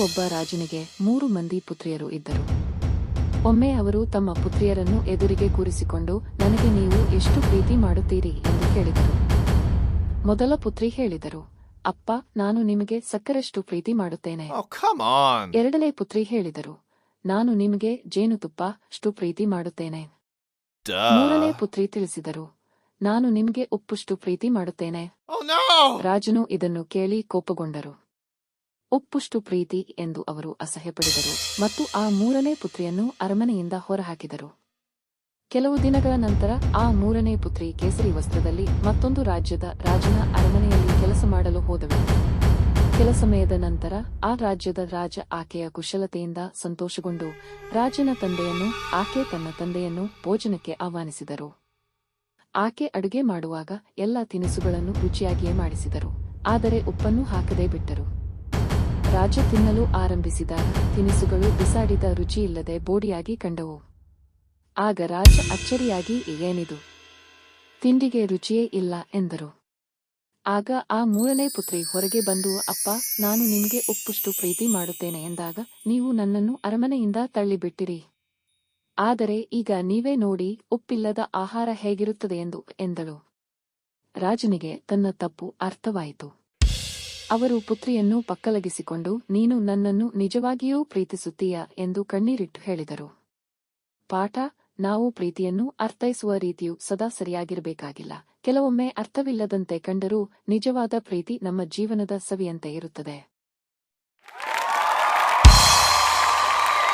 ಒಬ್ಬ ರಾಜನಿಗೆ ಮೂರು ಮಂದಿ ಪುತ್ರಿಯರು ಇದ್ದರು. ಒಮ್ಮೆ ಅವರು ತಮ್ಮ ಪುತ್ರಿಯರನ್ನು ಎದುರಿಗೆ ಕೂರಿಸಿಕೊಂಡು ನನಗೆ ನೀವು ಎಷ್ಟು ಪ್ರೀತಿ ಮಾಡುತ್ತೀರಿ? ಎಂದು ಕೇಳಿದರು. ಮೊದಲ ಪುತ್ರಿ ಹೇಳಿದರು ಅಪ್ಪ ನಾನು ನಿಮಗೆ ಸಕ್ಕರಷ್ಟು ಪ್ರೀತಿ ಮಾಡುತ್ತೇನೆ. Oh. ಎರಡನೇ ಪುತ್ರಿ ಹೇಳಿದರು ನಾನು ನಿಮಗೆ ಜೇನುತುಪ್ಪ ಅಷ್ಟು ಪ್ರೀತಿ ಮಾಡುತ್ತೇನೆ. ಮೂರನೇ. ಪುತ್ರಿ ತಿಳಿಸಿದರು ನಾನು ನಿಮಗೆ ಉಪ್ಪುಷ್ಟು ಪ್ರೀತಿ ಮಾಡುತ್ತೇನೆ. Oh. ರಾಜನು ಇದನ್ನು ಕೇಳಿ ಕೋಪಗೊಂಡರು. ಉಪ್ಪುಷ್ಟು ಪ್ರೀತಿ ಎಂದು ಅವರು ಅಸಹ್ಯಪಡಿದರು ಮತ್ತು ಆ ಮೂರನೇ ಪುತ್ರಿಯನ್ನು ಅರಮನೆಯಿಂದ ಹೊರಹಾಕಿದರು. ಕೆಲವು ದಿನಗಳ ನಂತರ ಆ ಮೂರನೇ ಪುತ್ರಿ ಕೇಸರಿ ವಸ್ತ್ರದಲ್ಲಿ ಮತ್ತೊಂದು ರಾಜ್ಯದ ರಾಜನ ಅರಮನೆಯಲ್ಲಿ ಕೆಲಸ ಮಾಡಲು ಹೋದಳು. ಕೆಲ ಸಮಯದ ನಂತರ ಆ ರಾಜ್ಯದ ರಾಜ ಆಕೆಯ ಕುಶಲತೆಯಿಂದ ಸಂತೋಷಗೊಂಡು ರಾಜನ ತಂದೆಯನ್ನು, ಆಕೆ ತನ್ನ ತಂದೆಯನ್ನು ಭೋಜನಕ್ಕೆ ಆಹ್ವಾನಿಸಿದರು. ಆಕೆ ಅಡುಗೆ ಮಾಡುವಾಗ ಎಲ್ಲ ತಿನಿಸುಗಳನ್ನು ರುಚಿಯಾಗಿಯೇ ಮಾಡಿಸಿದರು, ಆದರೆ ಉಪ್ಪನ್ನು ಹಾಕದೇ ಬಿಟ್ಟರು. ರಾಜ ತಿನ್ನಲು ಆರಂಭಿಸಿದ ತಿನಿಸುಗಳು ಬಿಸಾಡಿದ ರುಚಿಯಿಲ್ಲದೆ ಬೋಡಿಯಾಗಿ ಕಂಡವು. ಆಗ ರಾಜ ಅಚ್ಚರಿಯಾಗಿ, ಏನಿದು? ತಿಂಡಿಗೆ ರುಚಿಯೇ ಇಲ್ಲ ಎಂದರು. ಆಗ ಆ ಮೂರನೇ ಪುತ್ರಿ ಹೊರಗೆ ಬಂದು, ಅಪ್ಪ, ನಾನು ನಿಮಗೆ ಉಪ್ಪುಷ್ಟು ಪ್ರೀತಿ ಮಾಡುತ್ತೇನೆ ಎಂದಾಗ, ನೀವು ನನ್ನನ್ನು ಅರಮನೆಯಿಂದ ತಳ್ಳಿಬಿಟ್ಟಿರಿ. ಆದರೆ ಈಗ ನೀವೇ ನೋಡಿ, ಉಪ್ಪಿಲ್ಲದ ಆಹಾರ ಹೇಗಿರುತ್ತದೆ ಎಂದು ಎಂದಳು. ರಾಜನಿಗೆ ತನ್ನ ತಪ್ಪು ಅರ್ಥವಾಯಿತು. ಅವರು ಪುತ್ರಿಯನ್ನು ಪಕ್ಕಲಗಿಸಿಕೊಂಡು, ನೀನು ನನ್ನನ್ನು ನಿಜವಾಗಿಯೂ ಪ್ರೀತಿಸುತ್ತೀಯ ಎಂದು ಕಣ್ಣೀರಿಟ್ಟು ಹೇಳಿದರು. ಪಾಠ, ನಾವು ಪ್ರೀತಿಯನ್ನು ಅರ್ಥೈಸುವ ರೀತಿಯು ಸದಾ ಸರಿಯಾಗಿರಬೇಕಾಗಿಲ್ಲ. ಕೆಲವೊಮ್ಮೆ ಅರ್ಥವಿಲ್ಲದಂತೆ ಕಂಡರೂ ನಿಜವಾದ ಪ್ರೀತಿ ನಮ್ಮ ಜೀವನದ ಸವಿಯಂತೆ ಇರುತ್ತದೆ.